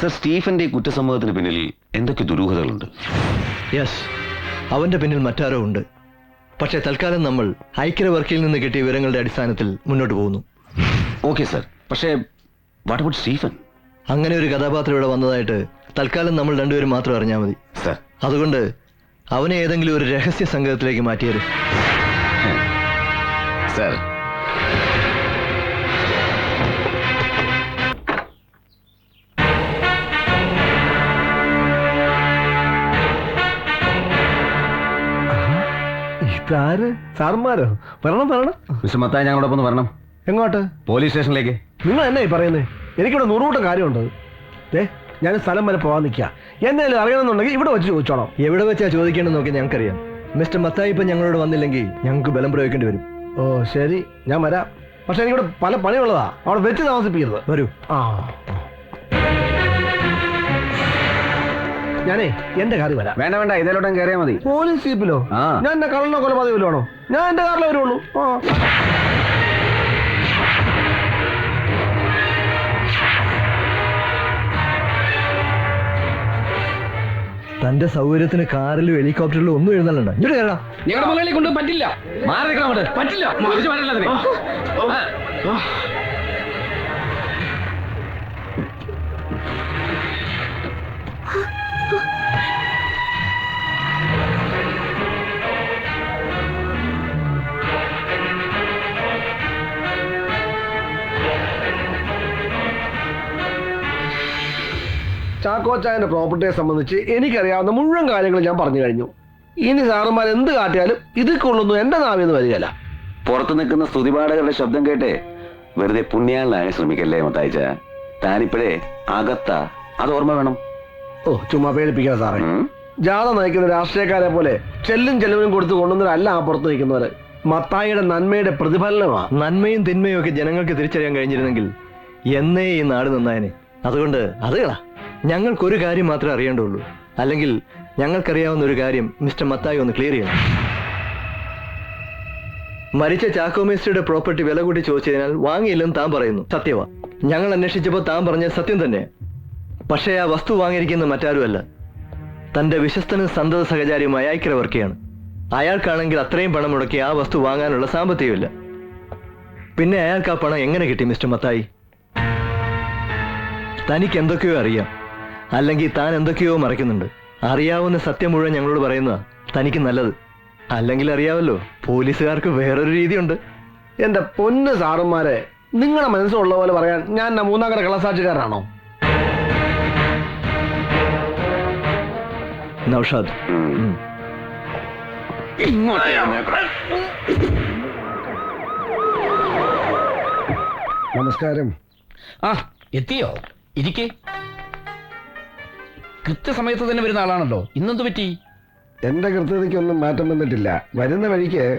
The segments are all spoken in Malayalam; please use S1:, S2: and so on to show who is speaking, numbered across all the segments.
S1: സർ സ്റ്റീഫന്റെ കുറ്റസമ്മതത്തിന് പിന്നിൽ എന്തൊക്കെ ദുരൂഹതകളുണ്ട്?
S2: യെസ് അവന്റെ പിന്നിൽ മറ്റാരോ ഉണ്ട്. പക്ഷേ തൽക്കാലം നമ്മൾ ഐക്യവർക്കിൽ നിന്ന് കിട്ടിയ വിവരങ്ങളുടെ അടിസ്ഥാനത്തിൽ മുന്നോട്ട് പോകുന്നു.
S1: ഓക്കെ സർ പക്ഷേ വാട്ട് അബൌട്ട് സ്റ്റീഫൻ?
S2: അങ്ങനെ ഒരു കഥാപാത്രം ഇവിടെ വന്നതായിട്ട് തൽക്കാലം നമ്മൾ രണ്ടുപേരും മാത്രം അറിഞ്ഞാൽ മതി.
S1: സർ
S2: അതുകൊണ്ട് അവനെ ഏതെങ്കിലും ഒരു രഹസ്യ സംഘത്തിലേക്ക് മാറ്റിയത്
S1: സർ
S3: ഇതാര് സാർമാരോ വരണം വരണം.
S1: മിസ്റ്റർ മത്തായി ഞങ്ങളോടൊപ്പം ഒന്ന് വരണം.
S3: എങ്ങോട്ട്?
S1: പോലീസ് സ്റ്റേഷനിലേക്ക്.
S3: നിങ്ങൾ എന്നാ ഈ പറയുന്നത് എനിക്കിവിടെ നൂറുകൂട്ടം കാര്യമുണ്ട്. ഏ ഞാൻ സ്ഥലം വരെ പോകാൻ നിൽക്കുക എന്തെങ്കിലും അറിയണമെന്നുണ്ടെങ്കിൽ ഇവിടെ വെച്ച് ചോദിച്ചോളാം.
S2: എവിടെ വെച്ചാ ചോദിക്കേണ്ടത് നോക്കി ഞങ്ങൾക്കറിയാം. മിസ്റ്റർ മത്തായി ഇപ്പം ഞങ്ങളോട് വന്നില്ലെങ്കിൽ ഞങ്ങൾക്ക് ബലം പ്രയോഗിക്കേണ്ടി വരും.
S3: ഓ ശരി. ഞാൻ വരാം. പക്ഷെ എനിക്കിവിടെ പല പണിയുള്ളതാ. അവിടെ വെച്ച് താമസിപ്പിക്കരുത്.
S2: വരൂ.
S3: ആ. ഞാനേ എന്റെ കാറിൽ വരാം.
S1: വേണ്ട വേണ്ട ഇതിലോട്ടും കയറിയാ മതി.
S3: പോലീസ് ജീപ്പിലോ?
S1: ആ.
S3: ഞാൻ എന്റെ കള്ളനോ കൊലപാതകയിലോ ആണോ ഞാൻ എന്റെ കാറിലെ വരുള്ളൂ ആ.
S2: തന്റെ സൗകര്യത്തിന് കാറിലും ഹെലികോപ്റ്ററിലും ഒന്നും എഴുന്നള്ളണ്ട. ഇങ്ങോട്ട് കയറാം
S4: നിങ്ങളുടെ മുകളിൽ കൊണ്ട് പറ്റില്ല. മാറി നിൽക്കണം അങ്ങോട്ട്. പറ്റില്ല. അതിനെ. ആ.
S3: ചാക്കോച്ചായന്റെ പ്രോപ്പർട്ടിയെ സംബന്ധിച്ച് എനിക്കറിയാവുന്ന മുഴുവൻ കാര്യങ്ങൾ ഞാൻ പറഞ്ഞു കഴിഞ്ഞു. ഇനി സാറന്മാർ എന്ത് കാട്ടിയാലും ഇത് കൊള്ളുന്നു എന്റെ നാവിന്ന് വരികയല്ല.
S1: പുറത്തു നിൽക്കുന്ന സ്തുതിപാഠകരുടെ ശബ്ദം കേട്ടേ വെറുതെ പുണ്യാളനായ ശ്രമിക്കല്ലേ മത്തായിച്ച? താനിപ്പോഴേ അകത്ത. അത് ഓർമ്മ വേണം.
S3: ഓ ചുമ്മാ പേടിപ്പിക്കാ സാറേ.
S1: ജാത
S3: ജാഥ നയിക്കുന്ന രാഷ്ട്രീയക്കാരെ പോലെ ചെല്ലും ചെലവിനും കൊടുത്ത് കൊണ്ടുവന്നവരല്ല ആ പുറത്ത് നിൽക്കുന്നവര്. മത്തായിയുടെ നന്മയുടെ പ്രതിഫലനമാ.
S2: നന്മയും തിന്മയും ഒക്കെ ജനങ്ങൾക്ക് തിരിച്ചറിയാൻ കഴിഞ്ഞിരുന്നെങ്കിൽ എന്നേ ഈ നാട് നന്നായനെ. അതുകൊണ്ട് അത് കളാ. ഞങ്ങൾക്കൊരു കാര്യം മാത്രമേ അറിയേണ്ടുള്ളൂ. അല്ലെങ്കിൽ ഞങ്ങൾക്കറിയാവുന്ന ഒരു കാര്യം മിസ്റ്റർ മത്തായി ഒന്ന് ക്ലിയർ ചെയ്യണം. മരിച്ച ചാക്കോ മേസ്റ്റിയുടെ പ്രോപ്പർട്ടി വില കൂട്ടി ചോദിച്ചതിനാൽ വാങ്ങിയില്ലെന്ന് താൻ പറയുന്നു. സത്യവാ. ഞങ്ങൾ അന്വേഷിച്ചപ്പോൾ താൻ പറഞ്ഞ സത്യം തന്നെ. പക്ഷേ ആ വസ്തു വാങ്ങിയിരിക്കുന്ന മറ്റാരുമല്ല. തന്റെ വിശ്വസ്തനും സന്തത സഹചാരിയുമായ ഐക്യവർക്കിയാണ് അയാൾക്കാണെങ്കിൽ അത്രയും പണം മുടക്കി ആ വസ്തു വാങ്ങാനുള്ള സാമ്പത്തികമില്ല. പിന്നെ അയാൾക്ക് ആ പണം എങ്ങനെ കിട്ടി മിസ്റ്റർ മത്തായി? തനിക്ക് എന്തൊക്കെയോ അറിയാം. അല്ലെങ്കിൽ താൻ എന്തൊക്കെയോ മറയ്ക്കുന്നുണ്ട്. അറിയാവുന്ന സത്യം മുഴുവൻ ഞങ്ങളോട് പറയുന്നതാ. തനിക്ക് നല്ലത്. അല്ലെങ്കിൽ അറിയാവല്ലോ പോലീസുകാർക്ക് വേറൊരു രീതിയുണ്ട്.
S3: എന്റെ പൊന്ന് സാറുമാരെ നിങ്ങളുടെ മനസ്സിലുള്ള പോലെ പറയാൻ ഞാൻ മൂന്നാകര കളസാക്ഷിക്കാരാണോ
S2: നൗഷാദ്.
S3: നമസ്കാരം.
S4: ആ എത്തിയോ? ഇരിക്കെ. കൃത്യസമയത്ത് തന്നെ വരുന്ന ആളാണല്ലോ. ഇന്നെന്ത് പറ്റി?
S3: എന്റെ കൃത്യതയ്ക്കൊന്നും മാറ്റം വന്നിട്ടില്ല. വരുന്ന വഴിക്ക്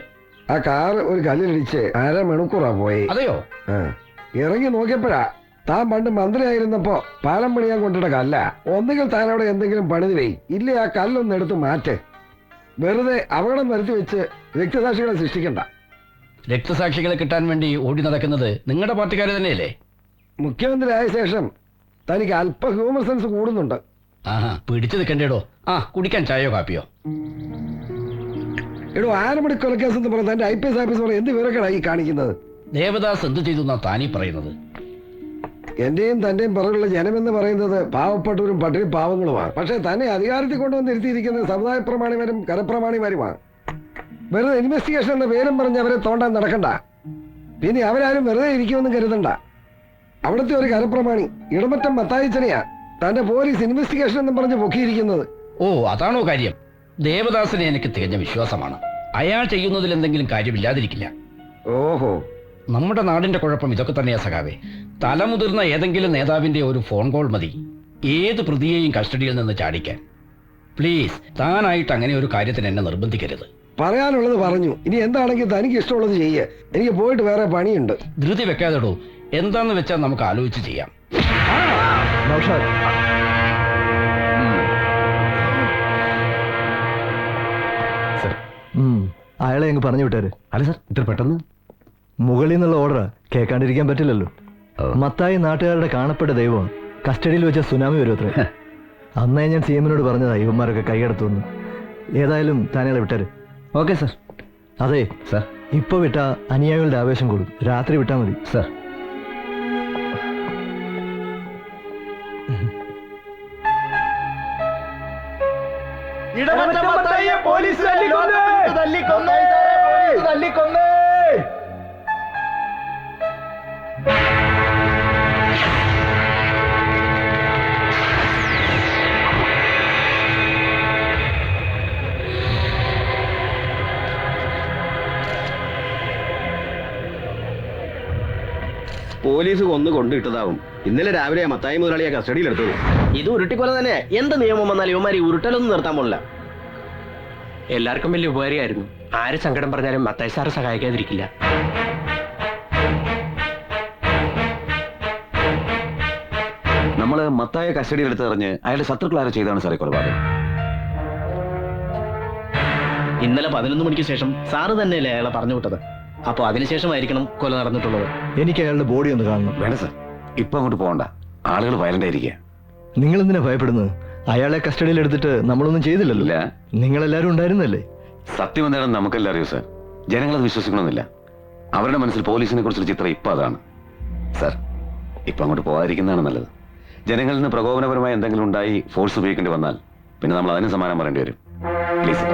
S3: ആ കാർ ഒരു കല്ലിലിടിച്ച് അരമണിക്കൂറാ പോയി.
S4: അതെയോ?
S3: ആ. ഇറങ്ങി നോക്കിയപ്പോഴാ താൻ പണ്ട് മന്ത്രിയായിരുന്നപ്പോ പാലം പണിയാൻ കൊണ്ടിട്ട കല്ല. ഒന്നുകിൽ താൻ അവിടെ എന്തെങ്കിലും പണിത് വെയ് ഇല്ലേ ആ കല്ലൊന്ന് എടുത്ത് മാറ്റ്. വെറുതെ അപകടം വരുത്തി വെച്ച് രക്തസാക്ഷികളെ സൃഷ്ടിക്കണ്ട.
S4: രക്തസാക്ഷികളെ കിട്ടാൻ വേണ്ടി ഓടി നടക്കുന്നത് നിങ്ങളുടെ പാർട്ടിക്കാർ തന്നെയല്ലേ?
S3: മുഖ്യമന്ത്രി ആയ ശേഷം തനിക്ക് അല്പ ഹ്യൂമർ സെൻസ് കൂടുന്നുണ്ട്.
S4: ആഹാ പിടിച്ചു നിൽക്കണ്ടേടോ. ആ കുടിക്കാൻ ചായയോ കാപ്പിയോ?
S3: എടോ ആരമണി കൊലക്കേസ് എന്ന് പറഞ്ഞ തന്റെ ഐ പി എസ് ഓഫീസർ എന്ത് വിവരങ്ങളായി കാണിക്കുന്നത്?
S4: ദേവദാസ് എന്ത് ചെയ്തു എന്നാ താനീ പറയുന്നത്?
S3: എന്റെയും തന്റെയും പിറകുള്ള ജനമെന്ന് പറയുന്നത് പാവപ്പെട്ടവരും പട്ടിണി പാവങ്ങളുമാണ്. പക്ഷെ തന്നെ അധികാരത്തിൽ കൊണ്ടുവന്ന് ഇരുത്തിയിരിക്കുന്ന സമുദായ പ്രമാണിമാരും കരപ്രമാണിമാരുമാണ്. വെറുതെ ഇൻവെസ്റ്റിഗേഷൻ എന്ന പേരും പറഞ്ഞ് അവരെ തോണ്ടാൻ നടക്കണ്ട. പിന്നെ അവരാരും വെറുതെ ഇരിക്കുമെന്നും കരുതണ്ട. അവിടുത്തെ ഒരു കരപ്രമാണി ഇടമറ്റം മത്തായിച്ചനെയാ. തന്റെ പോലീസ് ഇൻവെസ്റ്റിഗേഷൻ എന്നും പറഞ്ഞ് പൊക്കിയിരിക്കുന്നത്.
S4: ഓ അതാണോ കാര്യം. ദേവദാസിനെ എനിക്ക് തികഞ്ഞ വിശ്വാസമാണ്. അയാൾ ചെയ്യുന്നതിൽ എന്തെങ്കിലും കാര്യമില്ലാതിരിക്കില്ല.
S3: ഓഹോ.
S4: നമ്മുടെ നാടിന്റെ കുഴപ്പം ഇതൊക്കെ തന്നെയാ സഖാവേ. തലമുതിർന്ന ഏതെങ്കിലും നേതാവിന്റെ ഒരു ഫോൺ കോൾ മതി. ഏത് പ്രതിയെയും കസ്റ്റഡിയിൽ നിന്ന് ചാടിക്കാൻ. പ്ലീസ് താനായിട്ട് അങ്ങനെ ഒരു കാര്യത്തിന് എന്നെ നിർബന്ധിക്കരുത്.
S3: പറയാനുള്ളത് പറഞ്ഞു. ഇനി എന്താണെങ്കിൽ തനിക്ക് ഇഷ്ടമുള്ളത് ചെയ്യേ. എനിക്ക് പോയിട്ട് വേറെ പണിയുണ്ട്.
S4: ധൃതി വെക്കാതെടോ. എന്താന്ന് വെച്ചാൽ നമുക്ക് ആലോചിച്ച് ചെയ്യാം.
S2: നൗഷാദ് ഉം. അയാളെ അങ്ങ് പറഞ്ഞു വിട്ടാര്.
S1: അല്ല സാർ ഇത്ര പെട്ടെന്ന്?
S2: മുകളിൽ നിന്നുള്ള ഓർഡർ കേൾക്കാണ്ടിരിക്കാൻ പറ്റില്ലല്ലോ. മത്തായി നാട്ടുകാരുടെ കാണപ്പെട്ട ദൈവം കസ്റ്റഡിയിൽ വെച്ച സുനാമി വരും അത്രേ. അന്നേ ഞാൻ സി എമ്മിനോട് പറഞ്ഞതാ ഇവന്മാരൊക്കെ കൈയടത്തു വന്നു ഏതായാലും താനയാളെ വിട്ടാര്.
S5: Okay sir.
S2: അതെ.
S5: സാർ.
S2: ഇപ്പൊ വിട്ടാ അനുയായികളുടെ ആവേശം കൂടും. രാത്രി വിട്ടാ മതി.
S5: സർ.
S6: പോലീസ് കൊന്നു കൊണ്ടിട്ടതാവും. ഇന്നലെ രാവിലെ മത്തായി മുതലാളിയെ എടുത്തു
S7: ഇത് ഉരുട്ടിക്കൊല തന്നെ. എന്ത് നിയമം വന്നാലും ഇവന്മാർ ഈ ഉരുട്ടലൊന്നും നിർത്താൻ പോണില്ല.
S8: എല്ലാവർക്കും വലിയ ഉപകാരിയായിരുന്നു. ആര് സങ്കടം പറഞ്ഞാലും മത്തായി സാറ് സഹായിക്കാതിരിക്കില്ല.
S1: നമ്മൾ മത്തായ കസ്റ്റഡിയിൽ എടുത്തെറിഞ്ഞ് അയാളുടെ ശത്രുക്കളാരെ ചെയ്താണ് സാറേ കൊലപാതകം?
S7: ഇന്നലെ പതിനൊന്ന് മണിക്ക് ശേഷം സാറ് തന്നെയല്ലേ അയാളെ പറഞ്ഞു വിട്ടത്? അപ്പൊ അതിനുശേഷമായിരിക്കണം കൊല നടന്നിട്ടുള്ളത്.
S2: എനിക്ക് അയാളുടെ ബോഡി ഒന്ന് കാണണം.
S1: വേണ്ട സർ. ഇപ്പൊ അങ്ങോട്ട് പോകണ്ട. ആളുകൾ വയലന്റ് ആയിരിക്കുക.
S2: നിങ്ങൾ എന്തിനാ ഭയപ്പെടുന്നത്? അയാളെ കസ്റ്റഡിയിൽ എടുത്തിട്ട് നമ്മളൊന്നും ചെയ്തില്ലല്ലോ.
S1: ഇല്ല.
S2: നിങ്ങളെല്ലാരും ഉണ്ടായിരുന്നല്ലേ?
S1: സത്യം എന്താണെന്ന് നമുക്കെല്ലാം അറിയൂ സർ. ജനങ്ങളത് വിശ്വസിക്കണമെന്നില്ല. അവരുടെ മനസ്സിൽ പോലീസിനെ കുറിച്ചുള്ള ചിത്രം ഇപ്പൊ അതാണ്. സർ ഇപ്പൊ അങ്ങോട്ട് പോകാതിരിക്കുന്നതാണ് നല്ലത്. ജനങ്ങളിൽ നിന്ന് പ്രകോപനപരമായ എന്തെങ്കിലും ഉണ്ടായി ഫോഴ്സ് ഉപയോഗിക്കേണ്ടി വന്നാൽ പിന്നെ നമ്മൾ അതിന് സമാനം പറയേണ്ടി വരും. പ്ലീസ്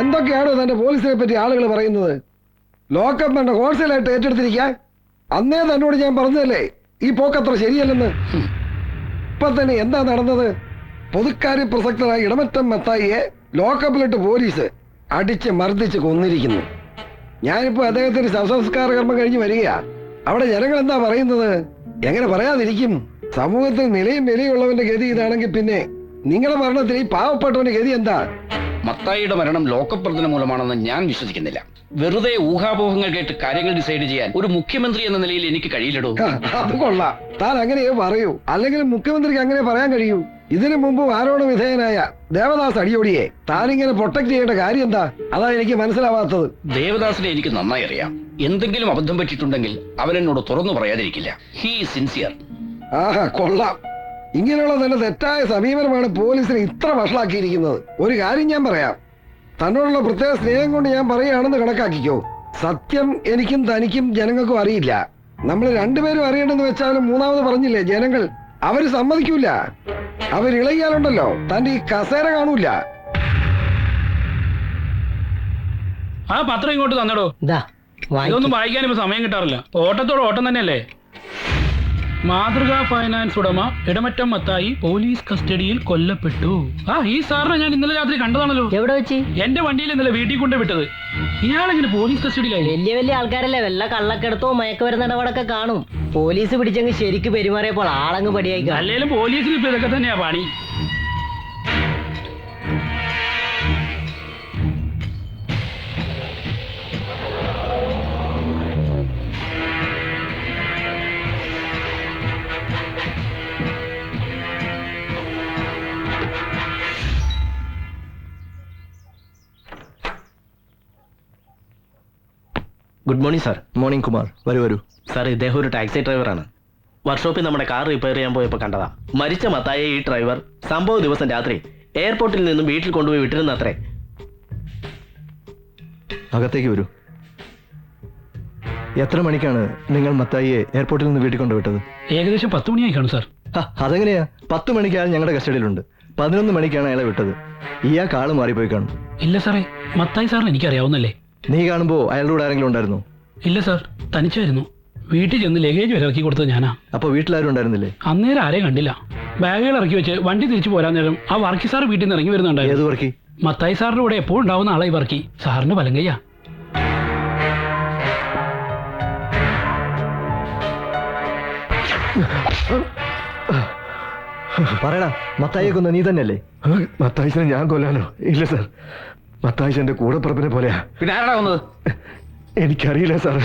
S3: എന്തൊക്കെയാണോ തന്റെ പോലീസിനെ പറ്റി ആളുകൾ പറയുന്നത്? ലോക്കപ്പ് എന്റെ ഹോൾസെയിലായിട്ട് ഏറ്റെടുത്തിരിക്കാൻ അന്നേ തന്നോട് ഞാൻ പറഞ്ഞതല്ലേ ഈ പോക്കത്ര ശരിയല്ലെന്ന്? ഇപ്പൊ തന്നെ എന്താ നടന്നത്? പൊതുക്കാരി പ്രസക്തരായ ഇടമറ്റം മത്തായിയെ ലോക്കപ്പിലിട്ട് പോലീസ് അടിച്ച് മർദ്ദിച്ച് കൊന്നിരിക്കുന്നു. ഞാനിപ്പോ അദ്ദേഹത്തിന് ശവസംസ്കാര കർമ്മം കഴിഞ്ഞ് വരിക അവിടെ ജനങ്ങൾ എന്താ പറയുന്നത്? എങ്ങനെ പറയാതിരിക്കും? സമൂഹത്തിൽ നിലയും വിലയുള്ളവന്റെ ഗതി ഇതാണെങ്കിൽ പിന്നെ നിങ്ങളുടെ മരണത്തിൽ ഈ പാവപ്പെട്ടവന്റെ ഗതി എന്താ?
S4: മത്തായിയുടെ മരണം ലോകപ്രദന മൂലമാണെന്ന് ഞാൻ വിശ്വസിക്കുന്നില്ല. വെറുതെ ഊഹാപോഹങ്ങൾ കേട്ട് കാര്യങ്ങൾ ഡിസൈഡ് ചെയ്യാൻ ഒരു മുഖ്യമന്ത്രി എന്ന നിലയിൽ എനിക്ക് കഴിയില്ലടോ.
S3: അത് കൊള്ളാം. താൻ അങ്ങനെയേ പറയൂ. അല്ലെങ്കിൽ മുഖ്യമന്ത്രിക്ക് അങ്ങനെ പറയാൻ കഴിയൂ. ഇതിനു മുമ്പ് ആരോട് വിധേയനായ ദേവദാസ് അടിയോടിയെ താനിങ്ങനെ പ്രൊട്ടക്ട് ചെയ്യേണ്ട കാര്യം എന്താ? അതാ എനിക്ക് മനസ്സിലാവാത്തത്.
S4: ദേവദാസിനെ എനിക്ക് നന്നായി അറിയാം. എന്തെങ്കിലും അബദ്ധം പറ്റിയിട്ടുണ്ടെങ്കിൽ അവൻ എന്നോട് തുറന്നു പറയാതിരിക്കില്ല. ഹീ സിൻസിയർ
S3: ആഹാ കൊള്ളാം. ഇങ്ങനെയുള്ള തന്നെ തെറ്റായ സമീപനമാണ് പോലീസിനെ ഇത്ര വഷളാക്കിയിരിക്കുന്നത്. ഒരു കാര്യം ഞാൻ പറയാം. തന്നോടുള്ള പ്രത്യേക സ്നേഹം കൊണ്ട് ഞാൻ പറയുകയാണെന്ന് കണക്കാക്കിക്കോ. സത്യം എനിക്കും തനിക്കും ജനങ്ങൾക്കും അറിയില്ല. നമ്മൾ രണ്ടുപേരും അറിയണമെന്ന് വെച്ചാലും മൂന്നാമത് പറഞ്ഞില്ലേ ജനങ്ങൾ അവർ സമ്മതിക്കൂല. അവരിളകിയാലുണ്ടല്ലോ തന്റെ ഈ കസേര കാണൂല.
S9: ആ പത്രം ഇങ്ങോട്ട് തന്നടോ. ഇതൊന്നും വായിക്കാനും സമയം കിട്ടാറില്ല. ഓട്ടത്തോട് ഓട്ടം തന്നെയല്ലേ? മാതൃകാ ഫൈനാൻസ് ഉടമ ഇടമറ്റം മത്തായി പോലീസ് കസ്റ്റഡിയിൽ കൊല്ലപ്പെട്ടു. ആ ഈ സാറിനെ ഞാൻ ഇന്നലെ രാത്രി കണ്ടതാണല്ലോ.
S10: എവിടെ വെച്ച്?
S9: എന്റെ വണ്ടിയിൽ ഇന്നലെ വീട്ടിൽ കൊണ്ട് വിട്ടത്. ഇയാളെങ്ങനെ പോലീസ് കസ്റ്റഡിയിലായി?
S10: വലിയ വലിയ ആൾക്കാരല്ലേ വല്ല കള്ളക്കെടുത്തോ മയക്കുമരുന്ന് ഇടപാടൊക്കെ കാണും. പോലീസ് പിടിച്ചങ്ങ് ശരിക്ക് പെരുമാറിയപ്പോൾ ആളങ്ങ് പടിയായി
S9: അല്ലെങ്കിലും പോലീസിന് ഇപ്പൊ ഇതൊക്കെ തന്നെയാ പണി.
S7: Good morning sir
S2: morning Kumar വരൂ വരൂ.
S7: സാർ ഇദ്ദേഹം ഒരു ടാക്സി ഡ്രൈവറാണ്. വർക്ക്ഷോപ്പിൽ നമ്മുടെ കാർ റിപ്പയർ ചെയ്യാൻ പോയപ്പോൾ കണ്ടതാ. മരിച്ച മത്തായ ഈ ഡ്രൈവർ സംഭവ ദിവസം രാത്രി എയർപോർട്ടിൽ നിന്നും വീട്ടിൽ കൊണ്ടുപോയി വിട്ടിരുന്ന അത്രേ
S2: അകത്തേക്ക് വരൂ. എത്ര മണിക്കാണ് നിങ്ങൾ മത്തായിയെ എയർപോർട്ടിൽ നിന്ന് വീട്ടിൽ കൊണ്ടുവിട്ടത്?
S9: ഏകദേശം പത്ത് മണിയായി കാണും സാർ
S2: അതെങ്ങനെയാ? പത്ത് മണിക്ക് അയാൾ ഞങ്ങളുടെ കസ്റ്റഡിയിലുണ്ട്. പതിനൊന്ന് മണിക്കാണ് അയാളെ വിട്ടത്. ഇയാൾ കാൾ മാറിപ്പോയി കാണും.
S9: ഇല്ല സാറേ മത്തായി സാറിന് എനിക്ക് അറിയാവുന്നല്ലേ
S2: നീ കാണുമ്പോ അയാളുടെ കൂടെ ആരെങ്കിലും ഉണ്ടായിരുന്നു?
S9: ഇല്ല സാർ തനിച്ചായിരുന്നു വീട്ടിൽ ചെന്ന് ലഗേജ് വരെ ഇറക്കി കൊടുത്തത് ഞാനാ.
S2: അപ്പൊ വീട്ടിലാരും ഉണ്ടായിരുന്നില്ലേ?
S9: അന്നേരം ആരെയും കണ്ടില്ല. ബാഗുകൾ ഇറക്കി വെച്ച് വണ്ടി തിരിച്ചു പോരാൻ നേരം ആ വർക്കി സാർ വീട്ടിൽ നിന്ന് ഇറങ്ങി
S2: ഏത്
S9: വരുന്നുണ്ടായിരുന്നു
S2: വർക്കി?
S9: മത്തായി സാറിന്റെ കൂടെ എപ്പോഴും ഉണ്ടാവുന്ന ആളായി വർക്കി. സാറിന്റെ പലങ്കയ്യ
S2: പറയടാ മത്തായിയെ കൊന്ന നീ തന്നെയല്ലേ?
S3: മത്തായിച്ചനെ ഞാൻ കൊല്ലാനോ? ഇല്ല സാർ. മത്തായിച്ച എന്റെ കൂടപ്പുറപ്പിനെ പോലെയാ.
S5: പിന്നെ ആരാടാ വന്നത്?
S3: എനിക്കറിയില്ല സാർ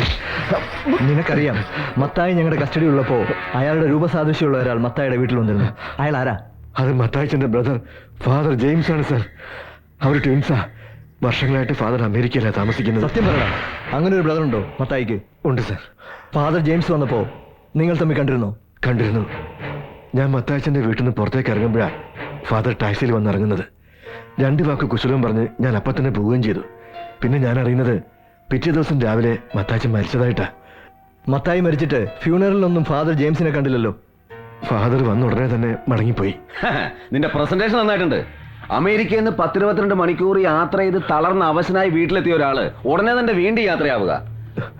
S2: നിനക്കറിയാം മത്തായി ഞങ്ങളുടെ കസ്റ്റഡി ഉള്ളപ്പോ അയാളുടെ രൂപസാദൃശ്യമുള്ള ഒരാൾ മത്തായിയുടെ വീട്ടിൽ വന്നിരുന്നു. അയാൾ ആരാ?
S3: അത് മത്തായിച്ചന്റെ ബ്രദർ ഫാദർ ജെയിംസ് ആണ് സാർ. അവർ ട്വിൻസാ. വർഷങ്ങളായിട്ട് ഫാദർ അമേരിക്കയിലാണ് താമസിക്കുന്നത്.
S2: സത്യം പറയണം അങ്ങനെ ഒരു ബ്രദർ ഉണ്ടോ മത്തായിക്ക്?
S3: ഉണ്ട് സാർ.
S2: ഫാദർ ജെയിംസ് വന്നപ്പോ നിങ്ങൾ തമ്മിൽ കണ്ടിരുന്നോ?
S5: കണ്ടിരുന്നു. ഞാൻ മത്തായിന്റെ വീട്ടിൽ നിന്ന് പുറത്തേക്ക് ഇറങ്ങുമ്പോഴാണ് ഫാദർ ടാക്സിയിൽ വന്ന് ഇറങ്ങുന്നത്. രണ്ട് വാക്ക് കുശലവും പറഞ്ഞ് ഞാൻ അപ്പം തന്നെ പോവുകയും ചെയ്തു. പിന്നെ ഞാൻ അറിയുന്നത് പിറ്റേ ദിവസം രാവിലെ മത്തായി മരിച്ചതായിട്ടാ.
S2: മത്തായി മരിച്ചിട്ട് ഫ്യൂണറലിലൊന്നും ഫാദർ ജെയിംസിനെ കണ്ടില്ലല്ലോ.
S5: ഫാദർ വന്ന ഉടനെ തന്നെ മടങ്ങിപ്പോയി.
S6: നിന്റെ പ്രസന്റേഷൻ നന്നായിട്ടുണ്ട്. അമേരിക്കയിൽ നിന്ന് പത്തിരുപത്തിരണ്ട് മണിക്കൂർ യാത്ര ചെയ്ത് തളർന്ന അവശനായി വീട്ടിലെത്തിയ ഒരാൾ ഉടനെ തന്നെ വീണ്ടും യാത്രയാവുക.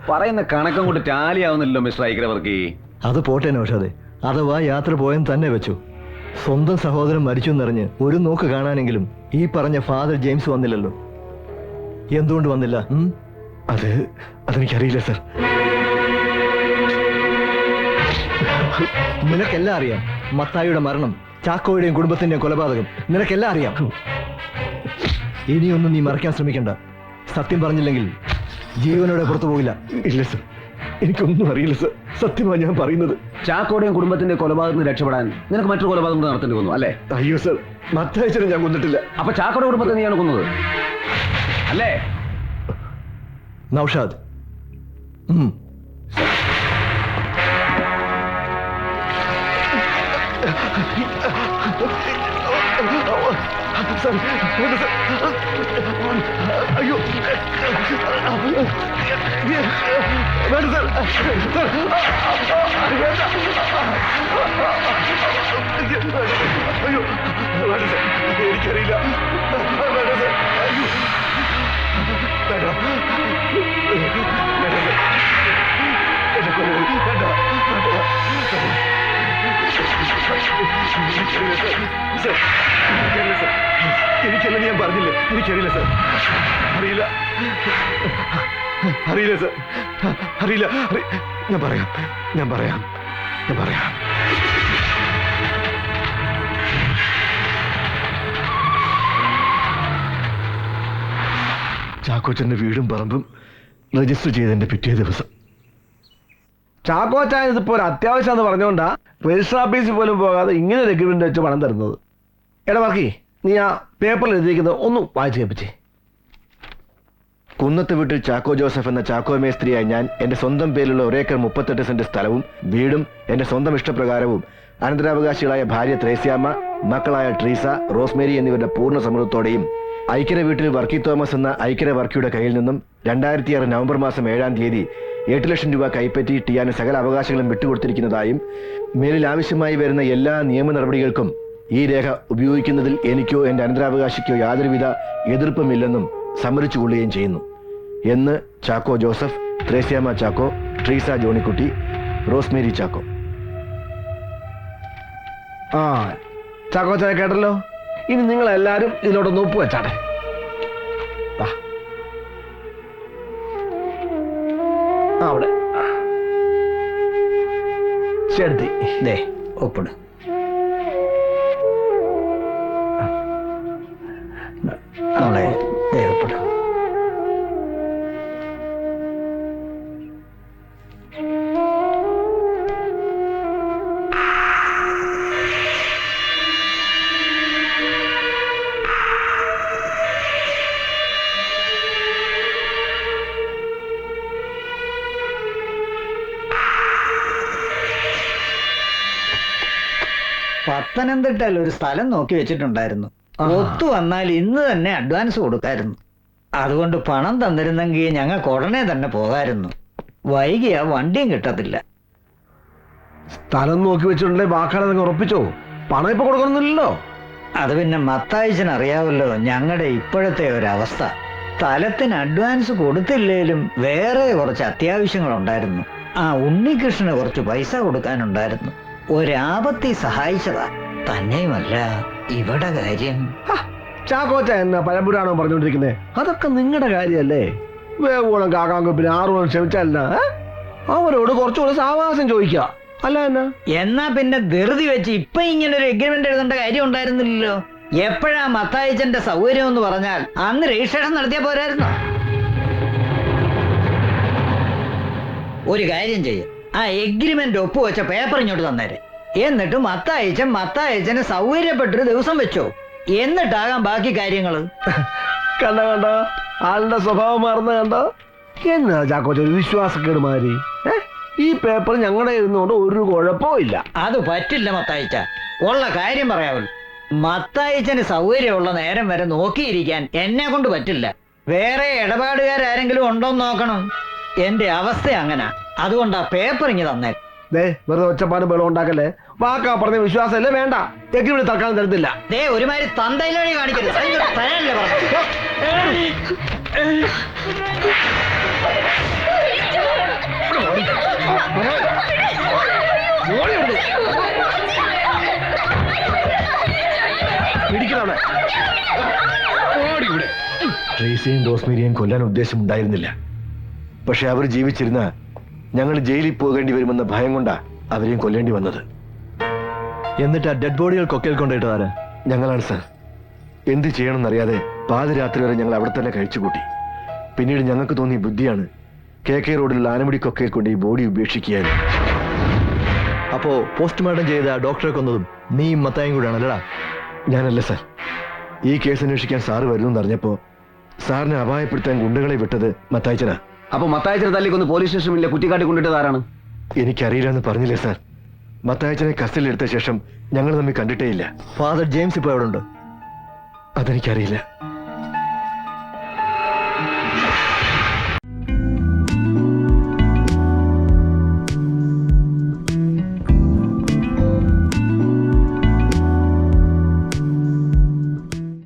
S6: പറയുന്ന കണക്കം കൊണ്ട് ടാലിയാവുന്നില്ലല്ലോ മിസ്റ്റർ ഐക്രവർക്ക്
S2: അത് പോട്ടെ നോഷാദെ. അഥവാ യാത്ര പോയെന്ന് തന്നെ വെച്ചു. സ്വന്തം സഹോദരൻ മരിച്ചു എന്നറിഞ്ഞ് ഒരു നോക്ക് കാണാനെങ്കിലും ഈ പറഞ്ഞ ഫാദർ ജെയിംസ് വന്നില്ലല്ലോ. എന്തുകൊണ്ട് വന്നില്ല?
S5: അത് അതെനിക്കറിയില്ല സർ.
S2: നിനക്കെല്ലാം അറിയാം മത്തായിയുടെ മരണം ചാക്കോയുടെയും കുടുംബത്തിന്റെയും കൊലപാതകം. നിനക്കെല്ലാം അറിയാം. ഇനിയൊന്നും നീ മറയ്ക്കാൻ ശ്രമിക്കണ്ട. സത്യം പറഞ്ഞില്ലെങ്കിൽ ജീവനോടെ പുറത്തു പോകില്ല.
S5: ഇല്ല സർ. എനിക്കൊന്നും അറിയില്ല സർ സത്യമാണ് ഞാൻ പറയുന്നത്.
S6: ചാക്കോടെയും കുടുംബത്തിന്റെ കൊലപാതകത്തിന് രക്ഷപ്പെടാൻ നിനക്ക് മറ്റൊരു കൊലപാതകം നടത്തേണ്ടി വന്നു അല്ലേ?
S5: അയ്യോ സർ മത്താച്ചനെ ഞാൻ കൊന്നിട്ടില്ല.
S6: അപ്പൊ ചാക്കോടെ കുടുംബത്തെ നീയാണ് കൊന്നത്? അല്ലേ?
S2: നൗഷാദ്.
S5: അയ്യോ. വേണ്ട സർ സർ വേണ്ട അയ്യോ വേണ്ട സർ എനിക്കറിയില്ല വേണ്ട സർ അയ്യോ വേണ്ട വേണ്ട സർ എന്നെ കൊല്ലരുത്. വേണ്ട എനിക്കറിയില്ല സർ സർ എനിക്കറിയില്ല സർ എനിക്കല്ല ഞാൻ പറഞ്ഞില്ലേ എനിക്കറിയില്ല സർ അറിയില്ല അറിയില്ല സർ അറിയില്ല. അറി- ഞാൻ പറയാം. ഞാൻ പറയാം. ഞാൻ പറയാം. ചാക്കോച്ചന്റെ വീടും പറമ്പും രജിസ്റ്റർ ചെയ്തതിന്റെ പിറ്റേ ദിവസം.
S11: ചാക്കോച്ചാൻ ഇതിപ്പോ ഒരു അത്യാവശ്യം എന്ന് പറഞ്ഞുകൊണ്ടാ രജിസ്റ്റർ ഓഫീസിൽ പോലും പോകാതെ ഇങ്ങനെ ഒരു വെച്ച് പണം തരുന്നത്. എടാ ബാക്കി നീ ആ പേപ്പറിൽ എഴുതിയിരിക്കുന്നത് ഒന്നും വായിച്ചു കേൾപ്പിച്ചേ.
S5: കുന്നത്ത് വീട്ടിൽ ചാക്കോ ജോസഫ് എന്ന ചാക്കോ മേസ്ത്രിയായ ഞാൻ എന്റെ സ്വന്തം പേരിലുള്ള ഒരേക്കർ മുപ്പത്തെട്ട് സെന്റ് സ്ഥലവും വീടും എന്റെ സ്വന്തം ഇഷ്ടപ്രകാരവും അനന്തരാവകാശികളായ ഭാര്യ ത്രേസ്യാമ്മ മക്കളായ ട്രീസ റോസ്മേരി എന്നിവരുടെ പൂർണ സമ്മതത്തോടെയും ഐക്യര വീട്ടിൽ വർക്കി തോമസ് എന്ന ഐക്യര വർക്കിയുടെ കയ്യിൽ നിന്നും രണ്ടായിരത്തി ആറ് നവംബർ മാസം ഏഴാം തീയതി എട്ട് ലക്ഷം രൂപ കൈപ്പറ്റി ടിയാന് സകല അവകാശങ്ങളും വിട്ടുകൊടുത്തിരിക്കുന്നതായും മേലിൽ ആവശ്യമായി വരുന്ന എല്ലാ നിയമ നടപടികൾക്കും ഈ രേഖ ഉപയോഗിക്കുന്നതിൽ എനിക്കോ എന്റെ അനന്തരാവകാശിക്കോ യാതൊരുവിധ എതിർപ്പുമില്ലെന്നും സമ്മതിച്ചുകൊള്ളുകയും ചെയ്യുന്നു. എന്ന് ചാക്കോ ജോസഫ് ത്രേസ്യാമ ചാക്കോ ട്രീസ ജോണിക്കുട്ടി റോസ്മേരി ചാക്കോ.
S11: ആ ചാക്കോ ചാക്കോച്ചായ കേട്ടല്ലോ? ഇനി നിങ്ങൾ എല്ലാരും ഇതിലോട്ടൊന്ന് ഒപ്പ് വെച്ചാട്ടെ അവിടെ. ശരി
S12: ദേ ഒപ്പിട്. പത്തനംതിട്ടയിൽ ഒരു സ്ഥലം നോക്കി വെച്ചിട്ടുണ്ടായിരുന്നു. ഒത്തു വന്നാൽ ഇന്ന് തന്നെ അഡ്വാൻസ് കൊടുക്കായിരുന്നു. അതുകൊണ്ട് പണം തന്നിരുന്നെങ്കിൽ ഞങ്ങൾക്ക് ഉടനെ തന്നെ പോകായിരുന്നു. വൈകിയ വണ്ടിയും കിട്ടത്തില്ല.
S11: സ്ഥലം നോക്കി വെച്ചിട്ടുണ്ടെങ്കിൽ വാക്കാളെ നിങ്ങൾ ഉറപ്പിച്ചോ? പണം ഇപ്പൊ കൊടുക്കണമെന്നില്ലല്ലോ.
S12: അത് പിന്നെ മത്തായിച്ചൻ അറിയാവല്ലോ ഞങ്ങളുടെ ഇപ്പോഴത്തെ ഒരവസ്ഥ. സ്ഥലത്തിന് അഡ്വാൻസ് കൊടുത്തില്ലേലും വേറെ കുറച്ച് അത്യാവശ്യങ്ങളുണ്ടായിരുന്നു. ആ ഉണ്ണികൃഷ്ണന് കുറച്ച് പൈസ കൊടുക്കാനുണ്ടായിരുന്നു. ഒരാപത്തി സഹായിച്ചതാ. തന്നെയുമല്ല ഇവിടെ കാര്യം.
S11: ചാക്കോച്ച എന്ന പഴമ്പുരാണോ പറഞ്ഞുകൊണ്ടിരിക്കുന്നത് അതൊക്കെ നിങ്ങളുടെ കാര്യമല്ലേ വേവോളം കാക്കാങ്കുപ്പിന് പിന്നെ ആറോളം ക്ഷമിച്ചല്ല അവരോട് കുറച്ചുകൂടെ സാവകാശം ചോദിക്കുക അല്ല എന്നാ?
S12: എന്നാ പിന്നെ ധൃതി വെച്ച് ഇപ്പൊ ഇങ്ങനെ ഒരു എഗ്രിമെന്റ് എഴുതേണ്ട കാര്യം ഉണ്ടായിരുന്നില്ലല്ലോ? എപ്പോഴാ മത്തായിച്ചന്റെ സൗകര്യം എന്ന് പറഞ്ഞാൽ അന്ന് രജിസ്ട്രേഷൻ നടത്തിയ പോരായിരുന്നോ? ഒരു കാര്യം ചെയ്യ. ആ എഗ്രിമെന്റ് ഒപ്പുവെച്ച പേപ്പർ ഇങ്ങോട്ട് തന്നേരെ. എന്നിട്ട് മത്തായിച്ചൻ മത്തായിച്ചന് സൗകര്യപ്പെട്ടൊരു ദിവസം വെച്ചോ. എന്നിട്ടാകാം ബാക്കി കാര്യങ്ങൾ
S11: കണ്ട കണ്ട. ആളുടെ സ്വഭാവം മാറുന്ന കണ്ട? എന്നാ ചാക്കോച്ച ഒരു വിശ്വാസക്കേട്
S5: ഈ പേപ്പർ ഞങ്ങളുടെ ഇരുന്നുകൊണ്ട് ഒരു കുഴപ്പവും ഇല്ല.
S12: അത് പറ്റില്ല മത്തായിച്ച. ഉള്ള കാര്യം പറയാവുള്ളൂ മത്തായിച്ചന് സൗകര്യമുള്ള നേരം വരെ നോക്കിയിരിക്കാൻ എന്നെ കൊണ്ട് പറ്റില്ല. വേറെ ഇടപാടുകാരെങ്കിലും ഉണ്ടോന്ന് നോക്കണം. എന്റെ അവസ്ഥ അങ്ങനെ. അതുകൊണ്ട് ആ പേപ്പർ ഇങ്ങ് തന്നെ.
S5: ദേ വെറുതെ ഒച്ചപ്പാട് ബലം ഉണ്ടാക്കല്ലേ? വാക്കാ പറഞ്ഞ വിശ്വാസമല്ലേ? വേണ്ട. എങ്കിലും ഇവിടെ തൽക്കാലം തരത്തില്ല.
S12: ദേ ഒരുമാതിരി തന്തയിലൊഴി കാണിക്കരുത്.
S5: ട്രേസിയും റോസ്മേരിയും കൊല്ലാൻ ഉദ്ദേശമുണ്ടായിരുന്നില്ല പക്ഷെ അവർ ജീവിച്ചിരുന്ന ഞങ്ങൾ ജയിലിൽ പോകേണ്ടി വരുമെന്ന ഭയം കൊണ്ടാ അവരെയും കൊല്ലേണ്ടി വന്നത്.
S2: എന്നിട്ട് ആ ഡെഡ് ബോഡികൾ കൊക്കയിൽ കൊണ്ടിട്ട് ആരാ?
S5: ഞങ്ങളാണ് സാർ. എന്ത് ചെയ്യണമെന്നറിയാതെ പാതിരാത്രി വരെ ഞങ്ങൾ അവിടെ തന്നെ കഴിച്ചുകൂട്ടി. പിന്നീട് ഞങ്ങൾക്ക് തോന്നിയ ബുദ്ധിയാണ് കെ കെ റോഡിലുള്ള ആനമുടി കൊക്കയിൽ കൊണ്ട് ഈ ബോഡി ഉപേക്ഷിക്കുകയായിരുന്നു
S2: അപ്പോ പോസ്റ്റ്മോർട്ടം ചെയ്ത ഡോക്ടറെ കൊന്നതും നീയും മത്തായും കൂടെ ആണല്ലടാ
S5: ഞാനല്ല സർ. ഈ കേസ് അന്വേഷിക്കാൻ സാറ് വരുമെന്ന് എന്നറിഞ്ഞപ്പോ സാറിനെ അപായപ്പെടുത്താൻ ഗുണ്ടകളെ വിട്ടത് മത്തായച്ചനാ.
S1: അപ്പൊ മത്തായച്ചനെ തല്ലിക്കൊന്ന് പോലീസ് സ്റ്റേഷനിലെ കുറ്റിക്കാട്ടി കൊണ്ടിട്ട് ആരാണ്?
S5: എനിക്കറിയില്ലെന്ന് പറഞ്ഞില്ലേ സാർ. മത്തായച്ചനെ കസ്റ്റഡിയിൽ എടുത്ത ശേഷം ഞങ്ങൾ തമ്മിൽ കണ്ടിട്ടേ ഇല്ല.
S2: ഫാദർ ജെയിംസ് ഇപ്പോൾ എവിടെ ഉണ്ട്
S5: അതെനിക്കറിയില്ല.